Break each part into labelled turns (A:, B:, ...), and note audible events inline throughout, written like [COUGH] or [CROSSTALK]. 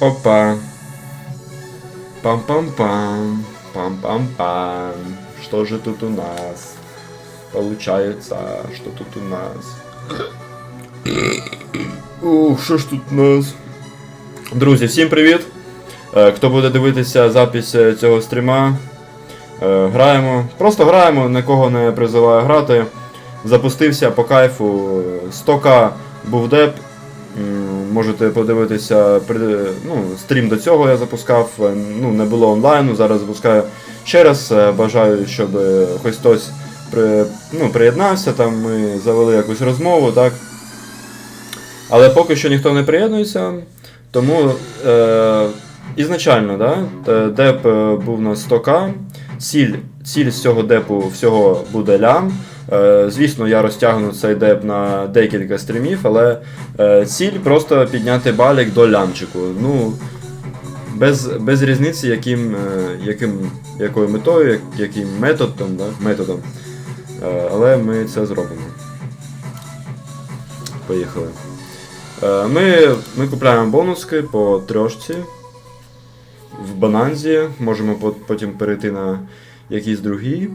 A: Опа. Пам-пам-пам. Пам-пам-пам. Что же тут у нас? Получается, что тут у нас? Ух, що ж тут у нас? Друзі, всім привіт! Е, Хто буде дивитися запис е, цього стріма, е, Граємо. Просто граємо, нікого не призиваю грати. Запустився по кайфу. 100к був деп. Можете подивитися ну, стрім до цього я запускав. е, Ну, не було онлайну, зараз запускаю ще раз. Е, Бажаю, щоб е, хтось при, ну, приєднався, там ми завели якусь розмову, так. Але поки що ніхто не приєднується, тому е, ізначально, да, деп е, був на 100к, ціль, ціль з цього депу всього буде лям. Е, звісно, я розтягну цей деп на декілька стрімів, але е, ціль просто підняти балік до лямчику. Ну, без, без різниці, яким, е, яким, якою метою, яким методом, да, методом. Але ми це зробимо. Поїхали. Ми, ми купляємо бонуски по трьошці бананзі. Можемо потім перейти на якийсь другий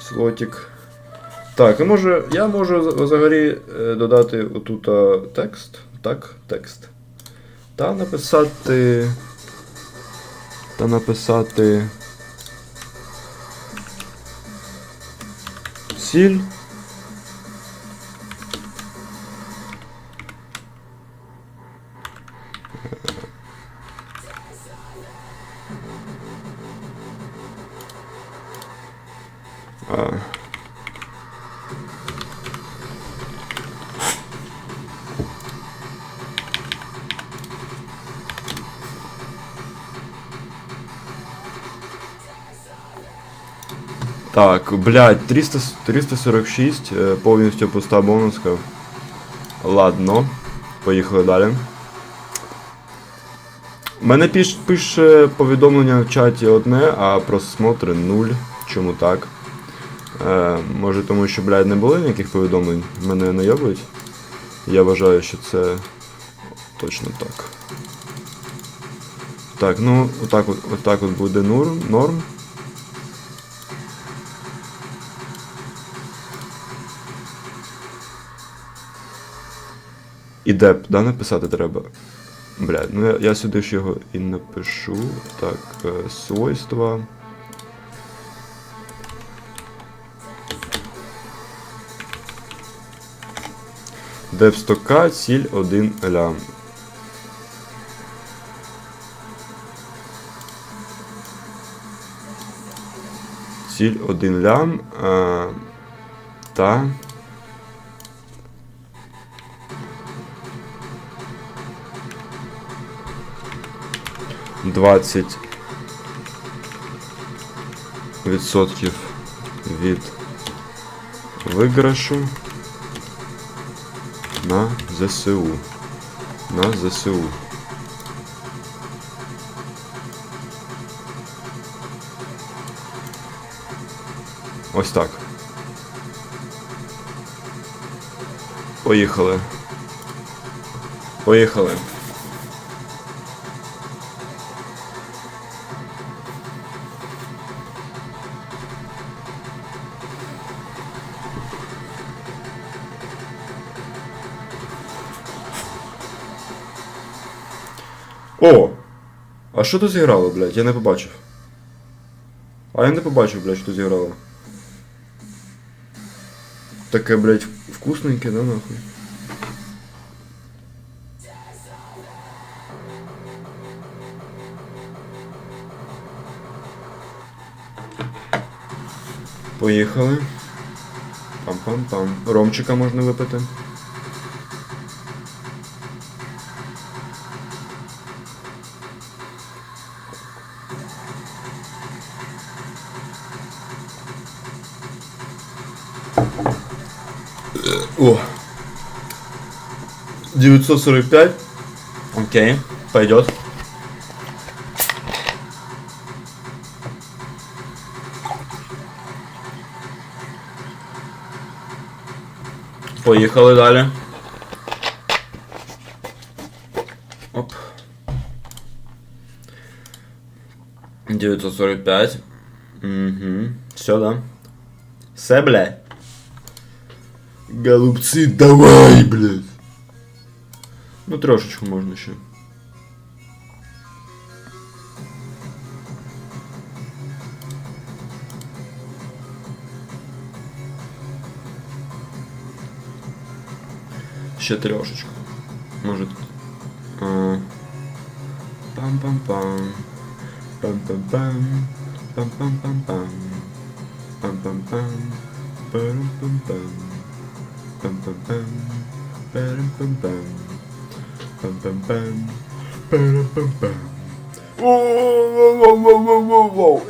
A: слотик. Так, і може, я можу взагалі е, додати отут текст. Так, текст. Та написати. Та написати. Ціль. Так, блядь, 300, 346, е, повністю пуста бонуска. Ладно, поїхали далі. Мене пише повідомлення в чаті одне, а просмотри нуль. Чому так? Е, може тому, що, блядь, не було ніяких повідомлень. Мене найобують. Я вважаю, що це точно так. Так, ну, отак от, отак от буде норм. норм. І деп, да, написати треба. Блядь, ну я, я сюди ж його і напишу. Так, е, свойства. Деп 100к, ціль 1 лям. Ціль 1 лям. А, та. Двадцять відсотків від виграшу на ЗСУ. На ЗСУ. Ось так. Поїхали. Поїхали. О! А що тут зіграло, блядь? Я не побачив. А я не побачив, блядь, що тут зіграло. Таке, блядь, вкусненьке, да, нахуй? Поїхали. Пам-пам-пам. Ромчика можна випити. О. 945. Окей, пойдет. Поехали, далее. Оп. 945. Угу. Все, да. Все, блядь. Голубці, давай, блядь. Ну, трошечку можна ще. Ще трошечку. Може тут. А. Пам-пам-пам. Пам-пам-пам. Пам-пам-пам-пам. Пам-пам-пам. Парам-пам-пам. Пам-пам-пам. Парам-пам-пам. Пам-пам-пам. Парам-пам-пам. Воу-воу-воу-воу-воу.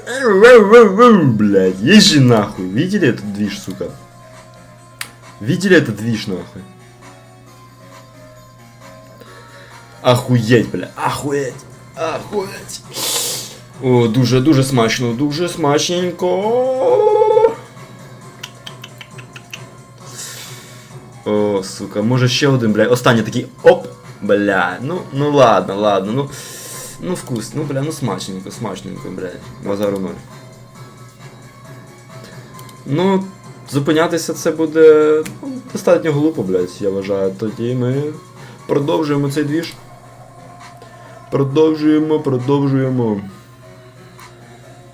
A: Блядь, езжи нахуй. Видели этот движ, сука? Видели этот движ, нахуй? Ахуєть, бля, ахуєть, ахуєть. О, дуже, дуже смачно, дуже смачненько. О, сука, може ще один, бля. Останній такий оп, бля. Ну, ну ладно, ладно, ну. Ну вкус, ну бля, ну смачненько, смачненько, бля. Базару ноль. Ну, зупинятися це буде ну, достатньо глупо, блядь, я вважаю. Тоді ми продовжуємо цей двіж. Продовжуємо, продовжуємо.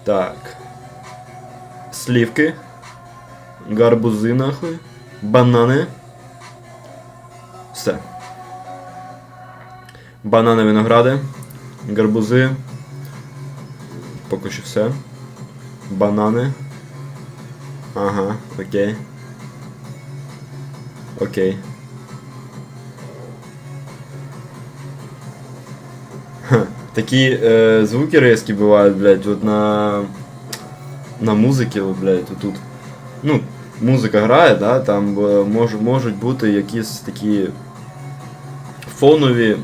A: Так. Слівки. Гарбузи, нахуй. Банани. Все. Банани, виногради. Гарбузи. Поки що все. Банани. Ага, окей. Окей. Ха, Такі е, звуки резкі бувають, блядь, от на. На музиці, блядь, тут. Ну, музика грає, да, там мож, можуть бути якісь такі фонові,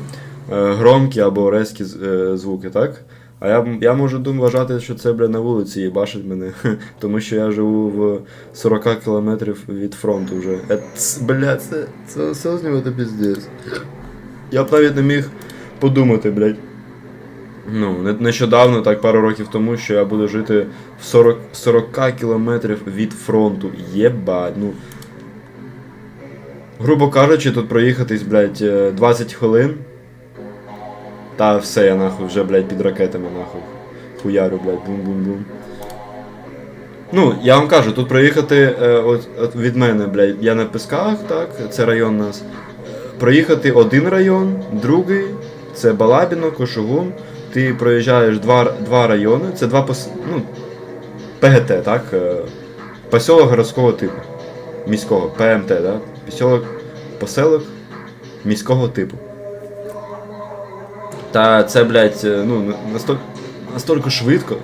A: е, громкі або резкі е, звуки, так? А я, я можу дум вважати, що це, бля, на вулиці і бачить мене. [LAUGHS] Тому що я живу в 40 кілометрів від фронту вже. Е, ц- Бля, це, це осознювати це піздець. Я б навіть не міг подумати, блядь. Ну, нещодавно, так пару років тому, що я буду жити в 40, 40 кілометрів від фронту. Єбать, ну. Грубо кажучи, тут проїхатись, блядь, е, 20 хвилин. Та все, я нахуй вже, блядь, під ракетами, нахуй. Хуярю, блядь, бум-бум-бум. Ну, я вам кажу, тут проїхати е, от, от від мене, блядь, я на Песках, так, це район нас. Проїхати один район, другий, це Балабіно, Кошугун. Ти проїжджаєш два, два райони, це два пос... ну, ПГТ, так? е, Посілок городського типу. Міського, ПМТ, так? Посілок, поселок міського типу. Та це, блядь, е, ну, настільки, настільки швидко.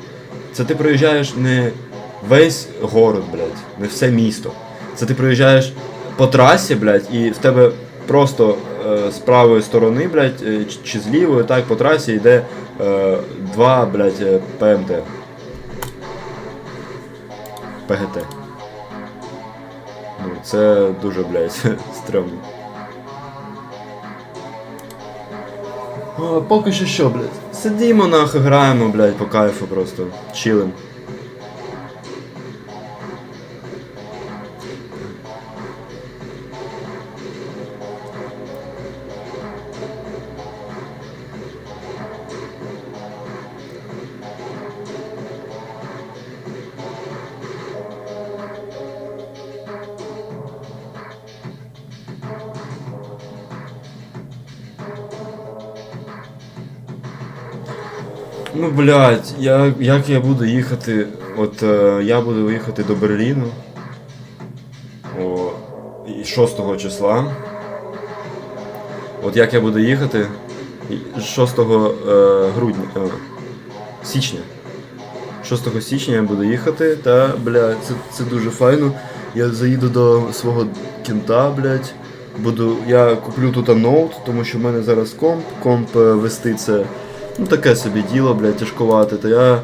A: Це ти проїжджаєш не весь город, блядь, не все місто. Це ти проїжджаєш по трасі, блядь, і в тебе просто е, з правої сторони, блядь, е, чи- чи з лівої, так, по трасі йде е, два, блядь, е, ПМТ. ПГТ. Ну, це дуже, блядь, [LAUGHS] стрьомно. Поки що що, блядь. Сидімо нахуй, граємо, блядь, по кайфу просто. Чилим. Ну, блядь, я, як я буду їхати. От е, я буду їхати до Берліну. О, 6 числа. От як я буду їхати. 6 е, грудня. Е, січня. 6 січня я буду їхати, та, блядь, це, це дуже файно. Я заїду до свого кінта, блядь. Буду, я куплю тут ноут, тому що в мене зараз комп. Комп е, вести це ну таке собі діло, блядь, тяжкувати. То я е,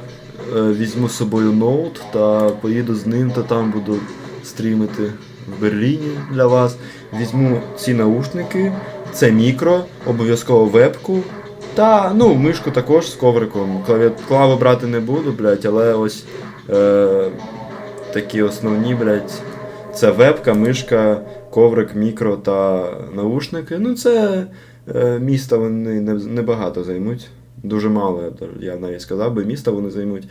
A: візьму з собою ноут та поїду з ним, та там буду стрімити в Берліні для вас. Візьму ці наушники, це мікро, обов'язково вебку. Та, ну, мишку також з ковриком. Клаву брати не буду, блядь, але ось е... такі основні, блядь. Це вебка, мишка, коврик, мікро та наушники. Ну, це е, міста вони небагато займуть. Дуже мало, я навіть сказав би, міста вони займуть.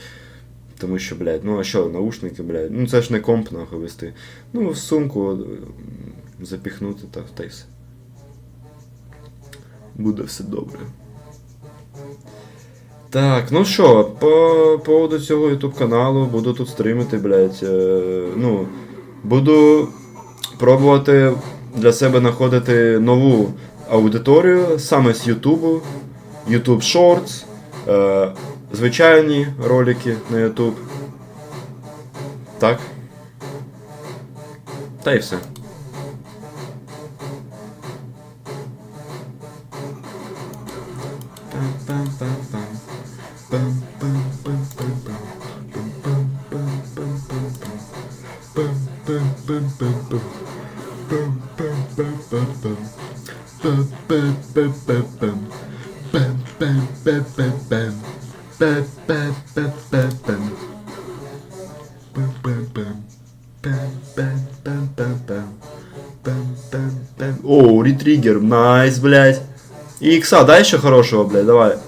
A: Тому що, блядь, ну а що, наушники, блядь, ну це ж не комп нахуй вести. Ну, в сумку е, запіхнути та, та й все. Буде все добре. Так, ну що, по поводу цього YouTube каналу буду тут стримити, блядь. Е, ну, буду пробувати для себе знаходити нову аудиторію саме з YouTube, YouTube Shorts, е, звичайні ролики на YouTube. Так. Та й все. О, ретриггер, найс, блядь. Икса, дай еще хорошего, блядь, давай.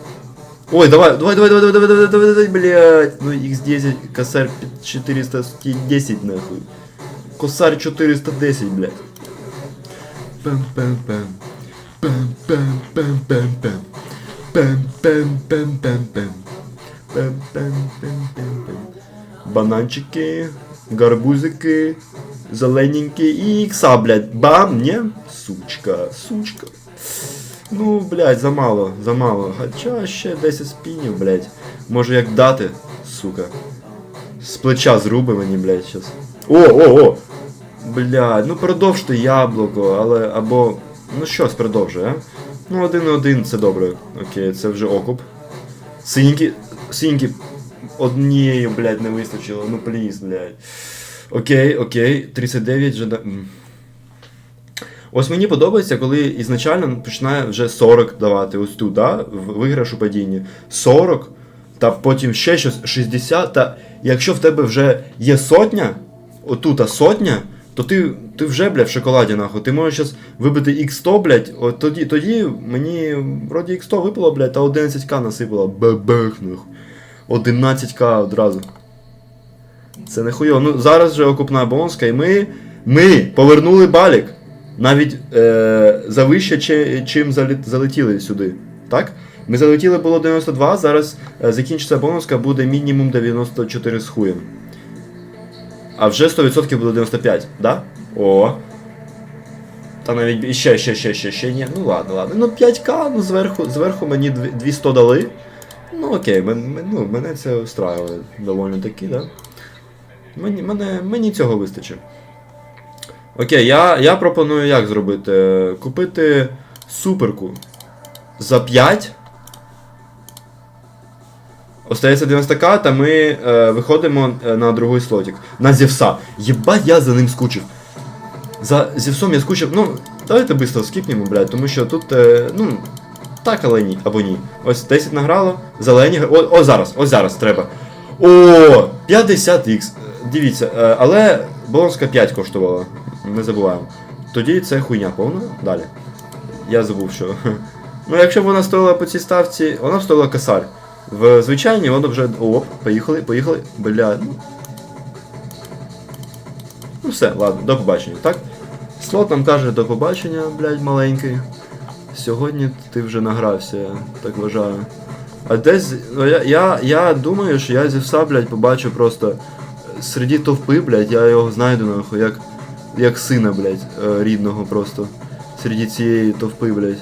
A: Ой, давай, давай, давай, давай, давай, давай, давай, давай, блядь. Ну, x10, косарь 410, нахуй. Косарь 410, блядь. Пам-пам-пам. Пам-пам-пам-пам-пам. Бананчики, гарбузики, зелененькі і ікса, блядь. Бам, не? Сучка, сучка. Ну, блядь, замало, замало. Хоча ще 10 спінів, блядь. Може як дати, сука. З плеча зруби мені, блядь, щас. О, о, о! Блядь, ну продовж ти яблуко, але або. Ну щось продовжуй, а? Ну, один на один це добре. Окей, це вже окуп. Синькі. Синькі. Однією, блядь, не вистачило. Ну пліз, блядь. Окей, окей. 39 же. да- м. Ось мені подобається, коли ізначально починає вже 40 давати. Ось тут, да? виграш у падінні. 40, та потім ще щось 60. Та якщо в тебе вже є сотня, отута сотня, то ти, ти вже, блядь, в шоколаді, нахуй. Ти можеш зараз вибити X100, блядь, от тоді, тоді мені вроді X100 випало, блядь, та 11к насипало. Бебех, нахуй. 11к одразу. Це не хуйово. Ну, зараз вже окупна бонска, і ми, ми повернули балік. Навіть е, завище, чи- чим залетіли сюди. Так? Ми залетіли було 92, зараз е, закінчиться бонуска, буде мінімум 94 з хуєм. А вже 100% буде 95, да? О. Та навіть ще, ще, ще, ще, ще ні. Ну ладно, ладно. Ну 5к, ну зверху, зверху мені 200 дали. Ну окей, мен- ну, мене це устраює доволі таки, да? Мені, мене, мені цього вистачить. Окей, я, я пропоную як зробити? Купити суперку за 5. Остається 90к, та ми е, виходимо е, на другий слотик. На Зевса. Єбать, я за ним скучив. За Зевсом я скучив. Ну, давайте швидко скіпнемо, блядь, тому що тут, е, ну, так, але ні, або ні. Ось 10 награло, зелені. О, о, зараз, ось зараз треба. О, 50х. Дивіться, е, але Болонська 5 коштувала. Не забуваємо. Тоді це хуйня повна. Далі. Я забув, що. [LAUGHS] Ну, якщо б вона стоїла по цій ставці, вона б стоїла косарь. В звичайній воно вже. Оп, поїхали, поїхали. Бля. Ну, ну все, ладно, до побачення, так? Слот нам каже до побачення, блядь, маленький. Сьогодні ти вже награвся, я так вважаю. А десь. ну, Я, я, я думаю, що я зі вса, блядь, побачу просто серед товпи, блядь, я його знайду нахуй, як, як сина, блядь, е, рідного просто. Серед цієї товпи, блядь.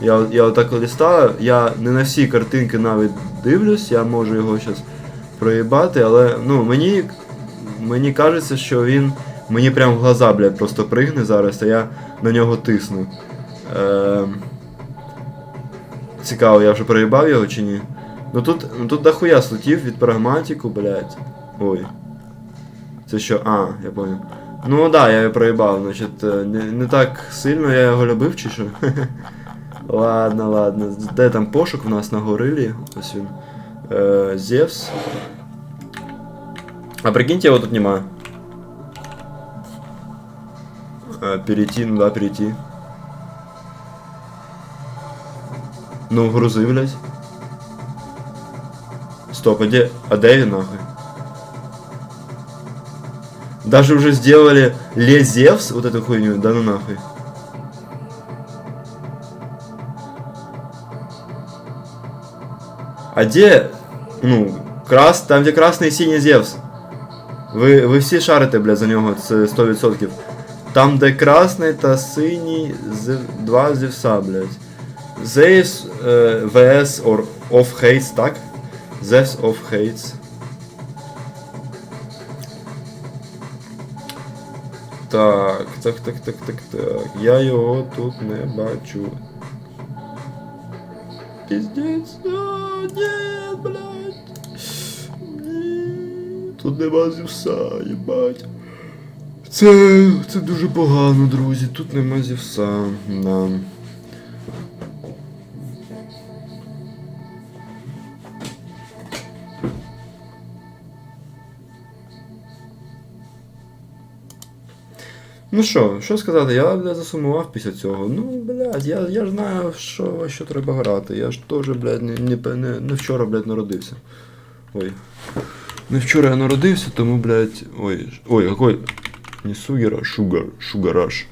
A: Я, я отак листаю, я не на всі картинки навіть дивлюсь, я можу його зараз проїбати, але ну мені, мені кажеться, що він мені прям в глаза, блядь, просто пригне зараз, а я на нього тисну. Ем... Цікаво, я вже проїбав його чи ні? Ну тут, ну тут дохуя слотів від прагматику, блядь. Ой. Це що? А, я понял. Ну да, я його проїбав, значить, е, не, не так сильно я його любив, чи що? [LAUGHS] ладно, ладно. Де там пошук в нас на горилі? Ось він. Е, Зевс. А прикиньте, його тут нема. Е, перейти, ну да, перейти. Ну, грузи, блядь. Стоп, а де, а де він нахуй? Даже уже сделали Лезевс, вот эту хуйню, да ну нахуй. А где, ну, крас, там где красный и синий Зевс. Ви, ви всі шарите, бля, за нього, це 100%. Там, де красний та синій, зев, два Зевса, блядь. Зевс е, VS or of Hates, так? Зевс of Hates. Так, так, так, так, так, так. Я його тут не бачу. Піздець. Ні, блядь. Ні. Тут нема зівса, їбать. Це, це дуже погано, друзі. Тут нема зівса. Да. Ну що, що сказати, я бля, засумував після цього. Ну, блядь, я, я ж знаю, що, що треба грати. Я ж теж, блядь, не, не, не, вчора, блядь, народився. Ой. Не вчора я народився, тому, блядь. Ой, ой, какой. Не сугера, шугар, шугараш.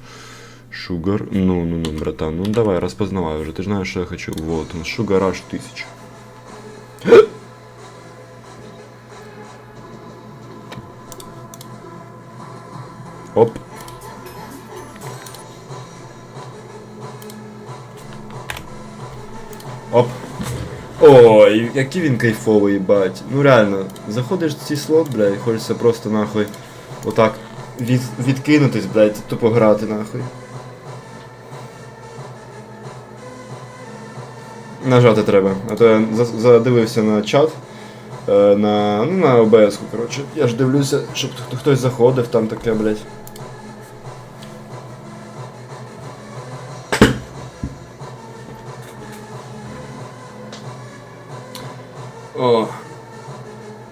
A: Шугар. Ну, ну, ну, братан, ну давай, распознавай уже. Ты же знаешь, что я хочу. Вот он, шугараш тысяча. Оп. Оп. Який він кайфовий, їбать. Ну реально, заходиш в цей слот, блядь, хочеться просто нахуй отак від, відкинутись, блядь, тупо грати нахуй. Нажати треба, а то я задивився на чат. е, На, ну, на ОБС, коротше. Я ж дивлюся, щоб хтось заходив, там таке, блядь.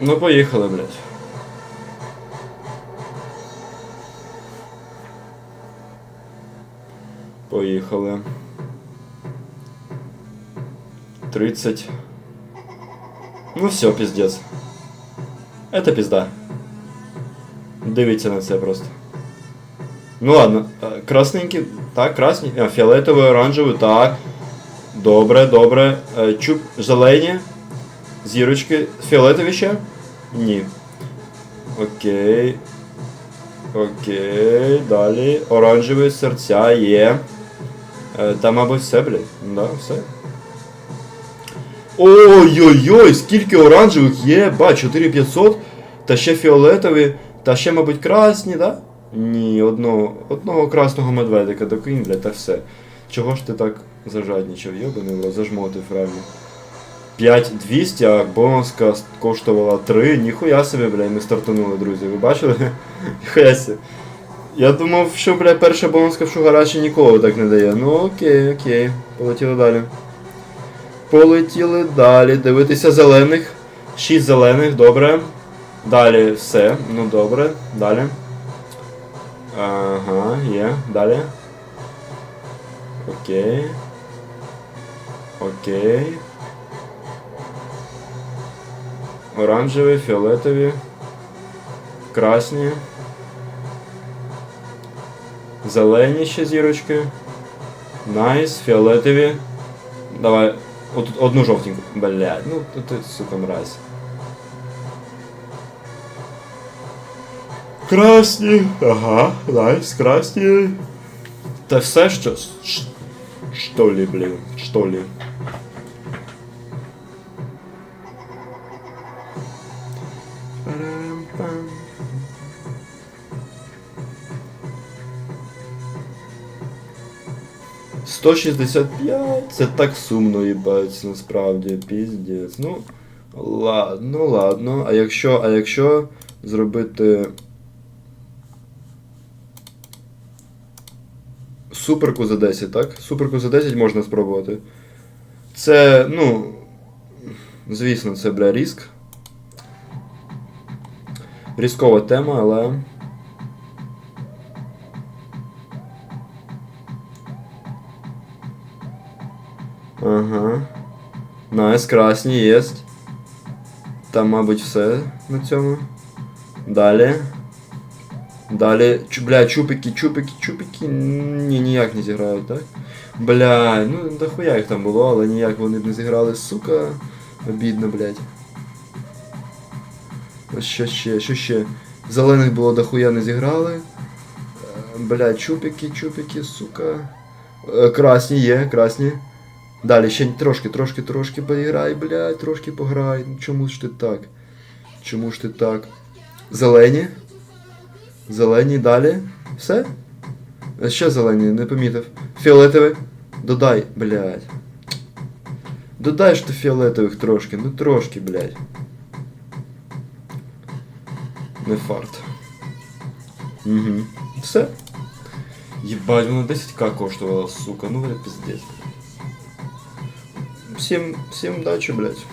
A: Ну поїхали, блядь. Поїхали. 30. Ну все, пиздец. Это пизда. Дивіться на це просто. Ну ладно, е, красненький. Так, красний. А, фіолетовий, оранжевий, так. Добре, добре. Е, Чуб зелені. Зірочки. Фіолетові ще? Ні. Окей. Окей. Далі. Оранжеві серця є. Е, Та, мабуть, все, блядь. Да, все. Ой-ой-ой, скільки оранжевих є, ба, 4500, та ще фіолетові, та ще, мабуть, красні, да? Ні, одного, одного красного медведика докинь, блядь, та все. Чого ж ти так зажадничав, йобаний, зажмотив реально. 5200, а бонуска коштувала 3. Ніхуя собі, блядь, ми стартанули, друзі. Ви бачили? [LAUGHS] Ніхуя собі. Я думав, що, блядь, перша бонуска в Шугараші ніколи так не дає. Ну окей, окей. Полетіли далі. Полетіли далі. Дивитися зелених. 6 зелених, добре. Далі все. Ну добре. Далі. Ага, є. Далі. Окей. Окей. Оранжеві, фіолетові. Красні. Зелені ще зірочки. Найс, фіолетові. Давай. От, одну жовтеньку. Блядь, ну ти, сука мразь. Красні. Ага, найс, красні. Та все що. Що лі, блін, що лі. 165, це так сумно їбать, насправді, піздець. Ну, ладно, ну, ладно. А якщо, а якщо зробити. Суперку за 10, так? Суперку за 10 можна спробувати. Це, ну. Звісно, це бля ріск. Різкова тема, але. Ага. Найс, красні, єсть. Там, мабуть, все на цьому. Далі. Далі. Чу, бля, чупики, чупики, чупики. Ні, ніяк не зіграють, так? Бля, ну дохуя їх там було, але ніяк вони б не зіграли, сука. Обідно, блядь. Що ще, що ще? Зелених було дохуя не зіграли. Е, Бля, чупики, чупики, сука. Е, Красні є, красні. Далі ще трошки, трошки, трошки поіграй, блядь, трошки пограй. Ну чому ж ти так? Чому ж ти так? Зелені. Зелені далі. Все? Ще зелені, не помітив. Фіолетовий. Додай, блядь. Додай ж ти фіолетових трошки, ну трошки, блядь. Не фарт. Угу. Все. Єбать, воно 10к коштувало, сука, ну бля, пиздець. Всім, всім удачі, блядь.